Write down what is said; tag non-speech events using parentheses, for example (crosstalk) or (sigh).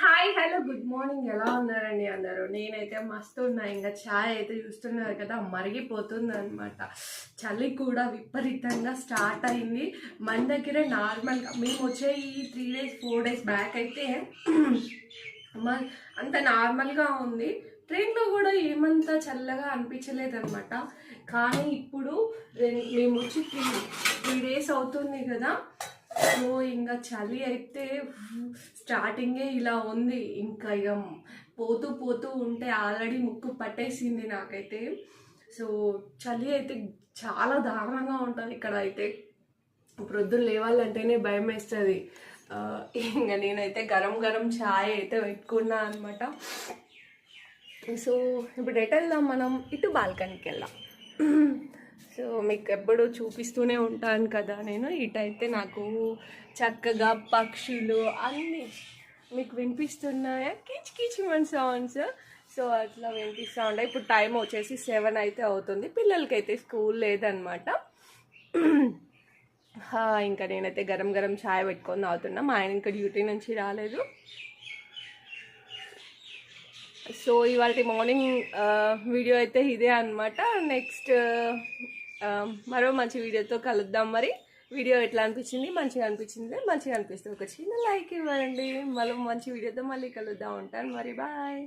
Hi hello good morning. ఎలా ఉన్నారండి అందరూ? నేనైతే మస్తు ఉన్నా. ఇంకా ఛాయ్ అయితే చూస్తున్నారు కదా మరిగిపోతుంది అనమాట చలి కూడా విపరీతంగా స్టార్ట్ అయింది. మన దగ్గర నార్మల్గా మేము వచ్చే ఈ three days four days back అయితే అంత నార్మల్గా ఉంది. ట్రైన్లో కూడా ఏమంత చల్లగా అనిపించలేదు అనమాట కానీ ఇప్పుడు రెం- మేము వచ్చి త్రీ త్రీ డేస్ అవుతుంది కదా. సో ఇంకా చలి అయితే స్టార్టింగే ఇలా ఉంది. ఇంకా ఇక పోతూ పోతూ ఉంటే ఆల్రెడీ ముక్కు పట్టేసింది నాకైతే. సో చలి అయితే చాలా దారుణంగా ఉంటుంది ఇక్కడ అయితే ప్రొద్దున లేవాలంటేనే భయం వేస్తుంది. ఇంకా నేనైతే గరం గరం ఛాయ్ అయితే పెట్టుకున్నా అనమాట సో ఇప్పుడు ఎటు వెళ్దాం మనం? ఇటు బాల్కనీకి వెళ్దాం. సో మీకు ఎప్పుడు చూపిస్తూనే ఉంటాను కదా నేను. ఇటైతే నాకు చక్కగా పక్షులు అన్నీ మీకు వినిపిస్తున్నాయా? కిచ్ కిచ్మన్ సౌండ్స్ సో అట్లా వినిపిస్తూ ఉంటాయి ఇప్పుడు టైం వచ్చేసి సెవెన్ అయితే అవుతుంది. పిల్లలకైతే స్కూల్ లేదనమాట (clears throat) హా, ఇంకా నేనైతే గరం గరం ఛాయ్ పెట్టుకొని తాగుతున్నా. మా ఆయన ఇంకా డ్యూటీ నుంచి రాలేదు. సో ఇవాళ మార్నింగ్ వీడియో అయితే ఇదే అనమాట నెక్స్ట్ Um, మరో మంచి వీడియోతో కలుద్దాం మరి. వీడియో ఎట్లా అనిపించింది? మంచిగా అనిపించింది? మంచిగా అనిపిస్తుంది ఒక చిన్న లైక్ ఇవ్వండి. మళ్ళీ మంచి వీడియోతో మళ్ళీ కలుద్దాం. ఉంటాను మరి. బాయ్